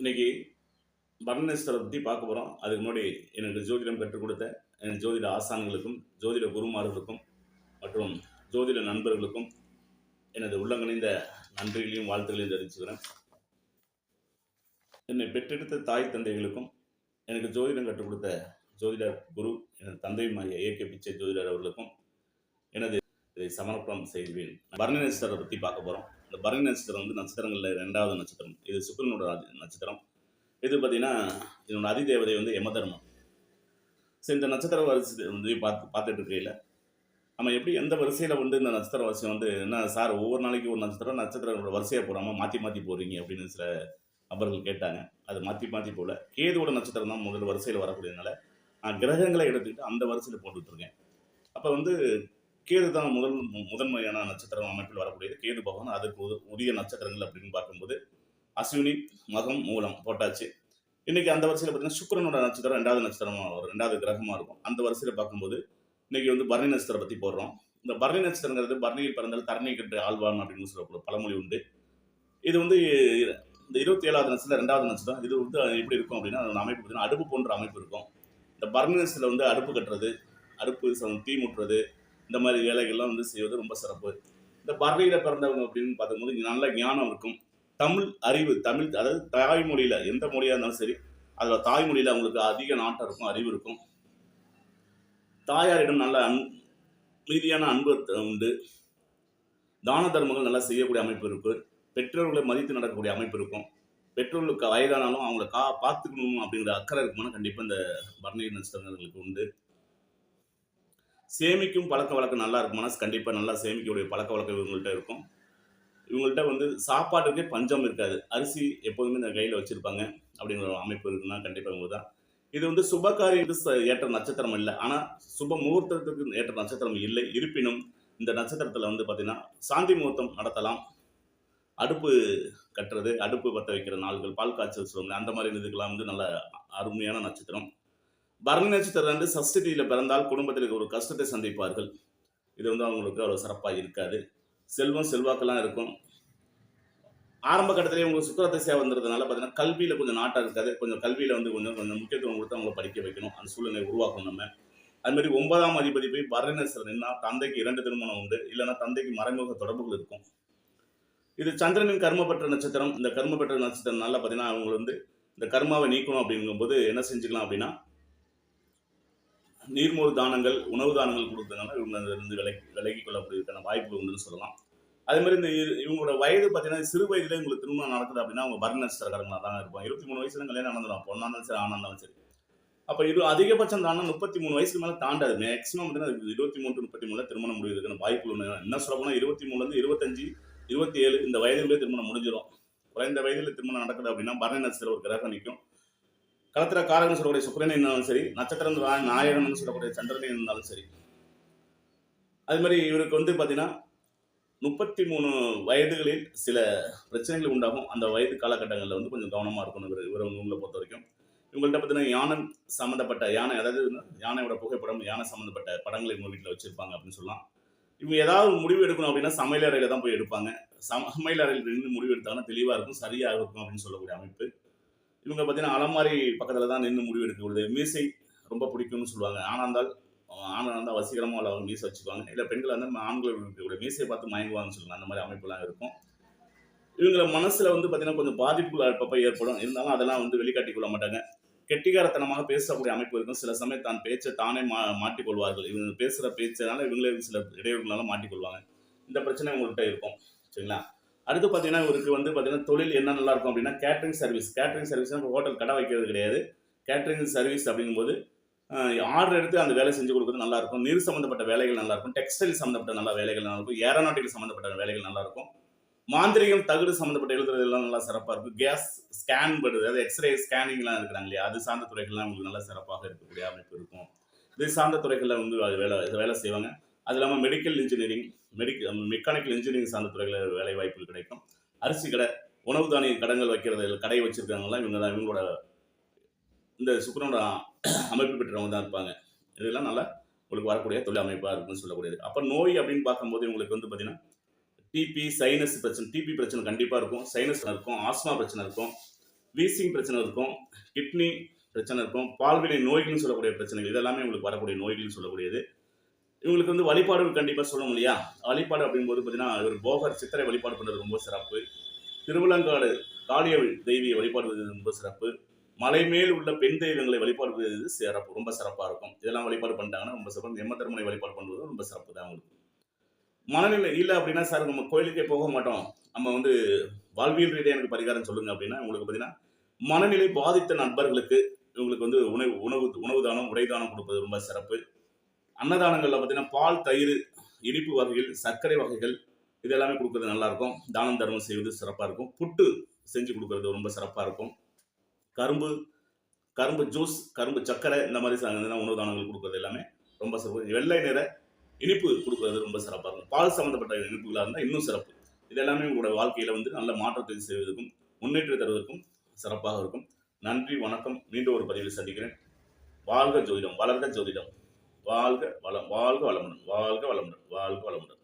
இன்னைக்கு பரணேஸ்வரரை பற்றி பார்க்க போகிறோம் அதுக்கு முன்னாடி எனக்கு ஜோதிடம் கற்றுக் கொடுத்த என் ஜோதிட ஆசான்களுக்கும் ஜோதிட குருமார்களுக்கும் மற்றும் ஜோதிட நண்பர்களுக்கும் எனது உள்ளங்கணிந்த நன்றிகளையும் வாழ்த்துகளையும் தெரிவிச்சுக்கிறேன். என்னை பெற்றெடுத்த தாய் தந்தைகளுக்கும் எனக்கு ஜோதிடம் கற்றுக் கொடுத்த ஜோதிடர் குரு எனது தந்தையுமாகிய ஏகே பிச்சை ஜோதிடர் அவர்களுக்கும் எனது இதை சமர்ப்பணம் செய்வேன். பரணேஸ்வரரை பற்றி பார்க்க போகிறோம் இந்த பரணி நட்சத்திரம் வந்து நட்சத்திரங்களில் ரெண்டாவது நட்சத்திரம். இது சுக்கரனோட நட்சத்திரம். இது பார்த்தீங்கன்னா இதனோட அதிதேவதை வந்து யமதர்மம். ஸோ இந்த நட்சத்திர வரிசை வந்து பார்த்து பார்த்துட்டு இருக்கையில் நம்ம எப்படி எந்த வரிசையில் வந்து இந்த நட்சத்திர வரிசை வந்து என்ன சார் ஒவ்வொரு நாளைக்கு ஒரு நட்சத்திரம் நட்சத்திரங்களோட வரிசையாக போகாமல் மாற்றி மாற்றி போகிறீங்க அப்படின்னு சில நபர்கள் கேட்டாங்க. அது மாற்றி மாற்றி போகல கேதுவோட நட்சத்திரம் தான் முதல் வரிசையில் வரக்கூடியதுனால நான் கிரகங்களை எடுத்துக்கிட்டு அந்த வரிசையில் போட்டுட்ருக்கேன் அப்போ வந்து கேது தான் முதல் முதன்மையான நட்சத்திரம் அமைப்பில் வரக்கூடியது. கேது பகவான் அதுக்கு உரிய நட்சத்திரங்கள் அப்படின்னு பார்க்கும்போது அஸ்வினி மகம் மூலம் போட்டாச்சு. இன்னைக்கு அந்த வரிசையில் பார்த்தீங்கன்னா சுக்கரனோட நட்சத்திரம் ரெண்டாவது நட்சத்திரமாக வரும் ரெண்டாவது கிரகமாக இருக்கும். அந்த வரிசையில் பார்க்கும்போது இன்னைக்கு வந்து பரணி நட்சத்திரம் பற்றி போடுறோம். இந்த பரணி நட்சத்திரங்கிறது பரணியில் பிறந்தால் தரணி கட்டு ஆழ்வான் அப்படின்னு சொல்லக்கூடிய பழமொழி உண்டு. இது வந்து இந்த இருபத்தி ஏழாவது நட்சத்திரம் ரெண்டாவது நட்சத்திரம் இது வந்து எப்படி இருக்கும் அப்படின்னா அமைப்பு பார்த்தீங்கன்னா அடுப்பு போன்ற அமைப்பு இருக்கும். இந்த பரணி நட்சத்திரம் வந்து அடுப்பு கட்டுறது அடுப்பு தீ முட்டுறது இந்த மாதிரி வேலைகள்லாம் வந்து செய்வது ரொம்ப சிறப்பு. இந்த பறவையில் பிறந்தவங்க அப்படின்னு பார்க்கும்போது நல்ல ஞானம் இருக்கும். தமிழ் அறிவு தமிழ் அதாவது தாய்மொழியில் எந்த மொழியாக இருந்தாலும் சரி அதில் தாய்மொழியில் அவங்களுக்கு அதிக நாட்டம் இருக்கும் அறிவு இருக்கும். தாயாரிடம் நல்ல அன் மீதியான அன்பு உண்டு. தான தர்மங்கள் நல்லா செய்யக்கூடிய அமைப்பு இருக்கு. பெற்றோர்களை மதித்து நடக்கக்கூடிய அமைப்பு இருக்கும். பெற்றோர்களுக்கு வயதானாலும் அவங்கள கா பார்த்துக்கணும் அப்படிங்கிற அக்கறை இருக்குமானா கண்டிப்பாக இந்த பர்ணீர் நட்சத்திரங்களுக்கு உண்டு. சேமிக்கும் பழக்க வழக்கம் நல்லா இருக்கும். மனசு கண்டிப்பாக நல்லா சேமிக்கக்கூடிய பழக்க வழக்கம் இவங்கள்ட்ட இருக்கும். இவங்கள்ட்ட வந்து சாப்பாட்டுக்கே பஞ்சம் இருக்காது. அரிசி எப்போதுமே இந்த கையில் வச்சுருப்பாங்க. அப்படிங்கிற ஒரு அமைப்பு இருக்குன்னா கண்டிப்பாக இவங்க தான். இது வந்து சுப ச- ஏற்ற நட்சத்திரம் இல்லை. ஆனால் சுப முகூர்த்தத்துக்கு ஏற்ற நட்சத்திரம் இல்லை. இருப்பினும் இந்த நட்சத்திரத்தில் வந்து பார்த்திங்கன்னா சாந்தி முகூர்த்தம் நடத்தலாம். அடுப்பு கட்டுறது அடுப்பு பற்ற வைக்கிற நாள்கள் பால் காய்ச்சல் சொல்லுவாங்க அந்த மாதிரி இதுக்கெல்லாம் வந்து நல்ல அருமையான நட்சத்திரம். பரணி நட்சத்திரம் வந்து சஷ்டியில் பிறந்தால் குடும்பத்தில் ஒரு கஷ்டத்தை சந்திப்பார்கள். இது வந்து அவங்களுக்கு அவ்வளோ சிறப்பாக இருக்காது. செல்வம் செல்வாக்கெல்லாம் இருக்கும். ஆரம்ப கட்டத்திலே உங்களுக்கு சுக்கர சேவை வந்ததுனால பார்த்தீங்கன்னா கல்வியில் கொஞ்சம் நாட்டாக இருக்காது. கொஞ்சம் கல்வியில் வந்து கொஞ்சம் கொஞ்சம் முக்கியத்துவம் கொடுத்து அவங்களை படிக்க வைக்கணும். அந்த சூழ்நிலை உருவாக்கணும் நம்ம. அதுமாரி ஒன்பதாம் அதிபதி போய் பரணேஸ்வரர் நின்னா தந்தைக்கு இரண்டு திருமணம் உண்டு. இல்லைன்னா தந்தைக்கு மறைமுக தொடர்புகள் இருக்கும். இது சந்திரனின் கர்மப்பட்ட நட்சத்திரம். இந்த கர்மப்பட்ட நட்சத்திரம்னால பார்த்தீங்கன்னா அவங்க வந்து இந்த கர்மாவை நீக்கணும் அப்படிங்கும்போது என்ன செஞ்சுக்கலாம் அப்படின்னா நீர்மூர் தானங்கள் உணவு தானங்கள் கொடுத்ததுனால இவங்க அதிலிருந்து விலகி விலகி கொள்ளக்கூடியதுக்கான வாய்ப்பு உண்டுன்னு சொல்லலாம். அதே மாதிரி இந்த இ- இவங்களோட வயது பார்த்தீங்கன்னா சிறு வயதுல இவங்களுக்கு திருமணம் நடக்குது அப்படின்னா அவங்க பரண தான் இருப்பாங்க. இருபத்தி மூணு வயசுல கல்யாணம் நடந்துடும் பொண்ணா இருந்தாலும் சரி ஆனா இருந்தாலும் சரி. அப்போ இது அதிகபட்சம் தானே முப்பத்தி மூணு வயசுக்கு மேலே தாண்டாது. மேக்ஸிமம் பார்த்தீங்கன்னா இருபத்தி மூணு முப்பத்தி மூணுல திருமணம் முடிவதற்கான வாய்ப்பு ஒன்று என்ன சொல்ல போனால் இருபத்தி மூணுலேருந்து இருபத்தஞ்சு இருபத்தி ஏழு இந்த வயதுலேயே திருமணம் முடிஞ்சிடும் குறைந்த வயதில் திருமணம் நடக்குது அப்படின்னா பரண ஒரு கிரகம் நிற்கும் கலத்திர காரகன் சொல்லக்கூடிய சுக்கிரன் இருந்தாலும் சரி நட்சத்திரம் நாயகன் சொல்லக்கூடிய சந்திரன் இருந்தாலும் சரி. அது மாதிரி இவருக்கு வந்து பார்த்தீங்கன்னா முப்பத்தி மூணு வயதுகளில் சில பிரச்சனைகள் உண்டாகும். அந்த வயது காலகட்டங்களில் வந்து கொஞ்சம் கவனமாக இருக்கணும் இவர் இவர் உங்களை பொறுத்த வரைக்கும். இவங்கள்ட்ட பார்த்தீங்கன்னா யானை சம்மந்தப்பட்ட யானை அதாவது யானையோட புகைப்படம் யானை சம்மந்தப்பட்ட படங்களை இவங்க வீட்டில் வச்சுருப்பாங்க அப்படின்னு சொல்லலாம். இவங்க ஏதாவது முடிவு எடுக்கணும் அப்படின்னா சமையல் அறையில் தான் போய் எடுப்பாங்க. சம சமையல் அறையில் நின்று முடிவு எடுத்தாங்கன்னா தெளிவாக இருக்கும் சரியாக இருக்கும் அப்படின்னு சொல்லக்கூடிய அமைப்பு. இவங்க பார்த்தீங்கன்னா அலமாரி பக்கத்தில் தான் நின்று முடிவு எடுக்கக்கூடியது மீசை ரொம்ப பிடிக்கும்னு சொல்லுவாங்க. ஆனாந்தால் ஆணாக இருந்தால் வசீகரமாக உள்ள மீசை வச்சுக்குவாங்க. இல்லை பெண்கள் வந்து ஆண்கள் இருக்கக்கூடிய மீசையை பார்த்து மயங்குவாங்கன்னு சொல்லலாம் அந்த மாதிரி அமைப்புலாம் இருக்கும். இவங்கள மனசில் வந்து பார்த்தீங்கன்னா கொஞ்சம் பாதிப்புகள் அப்பப்போ ஏற்படும். இருந்தாலும் அதெல்லாம் வந்து வெளிக்காட்டிக் கொள்ள மாட்டாங்க. கெட்டிக்காரத்தனமாக பேசக்கூடிய அமைப்பு இருக்கும். சில சமயம் தான் பேச்சை தானே மா மாட்டிக்கொள்வார்கள். இவங்க பேசுகிற பேச்சனால இவங்களே சில இடையூறுகளால மாட்டிக்கொள்வாங்க. இந்த பிரச்சனை உங்கள்கிட்ட இருக்கும். சரிங்களா? அடுத்து பார்த்தீங்கன்னா இவருக்கு வந்து பார்த்தீங்கன்னா தொழில் என்ன நல்லா இருக்கும் அப்படின்னா catering service catering service hotel கடை வைக்கிறது கிடையாது. கேட்ரிங் சர்வீஸ் அப்படிங்கும்போது ஆர்டர் எடுத்து அந்த வேலை செஞ்சு கொடுக்குறது நல்லா இருக்கும். நீர் சம்மந்தப்பட்ட வேலைகள் நல்லா இருக்கும். டெக்ஸ்டைல் சம்மந்தப்பட்ட நல்ல வேலைகள் நல்லா இருக்கும். ஏரோநாட்டிக்கல் சம்மந்தப்பட்ட வேலைகள் நல்லா இருக்கும். மாந்திரிகம் தகுடு சம்மந்தப்பட்ட எழுதுறது எல்லாம் நல்லா சிறப்பாக இருக்கும். கேஸ் ஸ்கேன் பண்ணுறது அதாவது எக்ஸ்ரே ஸ்கேனிங்லாம் இருக்கிறாங்க இல்லையா? அது சார்ந்த துறைகள்லாம் உங்களுக்கு நல்லா சிறப்பாக இருக்கக்கூடிய அமைப்பு இருக்கும். இது சார்ந்த துறைகளில் வந்து அது வேலை வேலை செய்வாங்க. அது இல்லாமல் medical engineering medical mechanical engineering சார்ந்த துறைகளில் வேலை வாய்ப்புகள் கிடைக்கும். அரிசி கடை உணவு தானிய கடங்கள் வைக்கிறது கடை வச்சுருக்காங்கலாம் இவங்க தான் இவங்களோட இந்த சுக்கரனோட அமைப்பு பெற்றவங்க தான் இருப்பாங்க. இதெல்லாம் நல்லா உங்களுக்கு வரக்கூடிய தொழில் அமைப்பாக இருக்குன்னு சொல்லக்கூடியது. அப்போ நோய் அப்படின்னு பார்க்கும்போது உங்களுக்கு வந்து பார்த்தீங்கன்னா டிபி சைனஸ் பிரச்சனை டிபி பிரச்சனை கண்டிப்பாக இருக்கும். சைனஸ் இருக்கும் ஆஸ்மா பிரச்சனை இருக்கும் வீசிங் பிரச்சனை இருக்கும் கிட்னி பிரச்சனை இருக்கும் பால்வினை நோய்கள்னு சொல்லக்கூடிய பிரச்சனைகள் இதெல்லாமே உங்களுக்கு வரக்கூடிய நோய்கள்னு சொல்லக்கூடியது. இவங்களுக்கு வந்து வழிபாடுகள் கண்டிப்பாக சொல்லணும் இல்லையா? வழிபாடு அப்படிங்கும்போது பார்த்தீங்கன்னா ஒரு போகர் சித்திரை வழிபாடு பண்ணுறது ரொம்ப சிறப்பு. திருவிழங்காடு காளிய தெய்வியை வழிபாடுவது ரொம்ப சிறப்பு. மலை மேல் உள்ள பெண் தெய்வங்களை வழிபாடுவது சிறப்பு ரொம்ப சிறப்பாக இருக்கும். இதெல்லாம் வழிபாடு பண்ணிட்டாங்கன்னா ரொம்ப சிறப்பு. எம்ம வழிபாடு பண்ணுவது ரொம்ப சிறப்பு தான் உங்களுக்கு மனநிலை இல்லை அப்படின்னா சார் நம்ம கோயிலுக்கே போக மாட்டோம். நம்ம வந்து வாழ்வியல் ரீதியாக எனக்கு பரிகாரம் சொல்லுங்க அப்படின்னா உங்களுக்கு பார்த்தீங்கன்னா மனநிலை பாதித்த நண்பர்களுக்கு இவங்களுக்கு வந்து உணவு உணவு உணவு தானம் உடை தானம் கொடுப்பது ரொம்ப சிறப்பு. அன்னதானங்களில் பார்த்தீங்கன்னா பால் தயிர் இனிப்பு வகைகள் சர்க்கரை வகைகள் இது எல்லாமே கொடுக்கறது நல்லா இருக்கும் தானம் தர்மம் செய்வது சிறப்பாக இருக்கும். புட்டு செஞ்சு கொடுக்கறது ரொம்ப சிறப்பாக இருக்கும். கரும்பு கரும்பு ஜூஸ் கரும்பு சர்க்கரை இந்த மாதிரி உணவு தானங்கள் கொடுக்கறது எல்லாமே ரொம்ப சிறப்பு. வெள்ளை நிற இனிப்பு கொடுக்கறது ரொம்ப சிறப்பாக இருக்கும். பால் சம்மந்தப்பட்ட இனிப்புகளாக இருந்தால் இன்னும் சிறப்பு. இது எல்லாமே உங்களோட வாழ்க்கையில் வந்து நல்ல மாற்றத்தை செய்வதற்கும் முன்னேற்றம் தருவதற்கும் சிறப்பாக இருக்கும். நன்றி வணக்கம். மீண்டும் ஒரு பதிவில் சந்திக்கிறேன். வாழ்க ஜோதிடம் வளர்க ஜோதிடம். வாழ்க வளம் வாழ்க வளமுடன் வாழ்க வளமுடன் வாழ்க வளமுடன்.